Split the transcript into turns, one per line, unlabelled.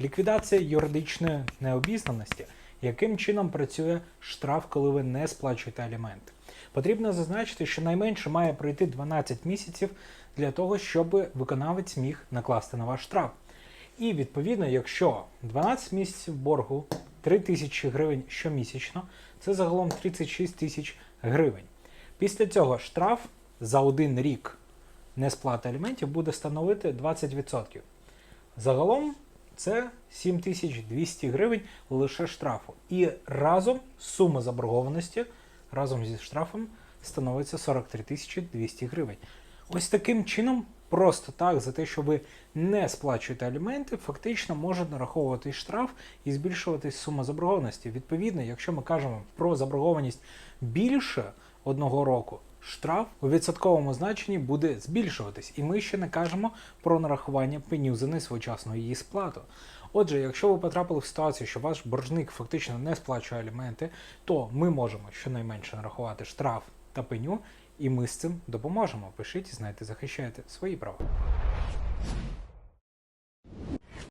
Ліквідація юридичної необізнаності. Яким чином працює штраф, коли ви не сплачуєте аліменти? Потрібно зазначити, що найменше має пройти 12 місяців для того, щоб виконавець міг накласти на вас штраф. І відповідно, якщо 12 місяців боргу 3 тисячі гривень щомісячно, це загалом 36 тисяч гривень. Після цього штраф за один рік несплати аліментів буде становити 20%. Загалом це 7200 гривень лише штрафу. І разом сума заборгованості разом зі штрафом становиться 43 тисячі 200 гривень. Ось таким чином, просто так, за те, що ви не сплачуєте аліменти, фактично може нараховувати штраф і збільшуватись сума заборгованості. Відповідно, якщо ми кажемо про заборгованість більше одного року, штраф у відсотковому значенні буде збільшуватись, і ми ще не кажемо про нарахування пеню за несвоєчасну її сплату. Отже, якщо ви потрапили в ситуацію, що ваш боржник фактично не сплачує аліменти, то ми можемо щонайменше нарахувати штраф та пеню, і ми з цим допоможемо. Пишіть, знайте, захищайте свої права.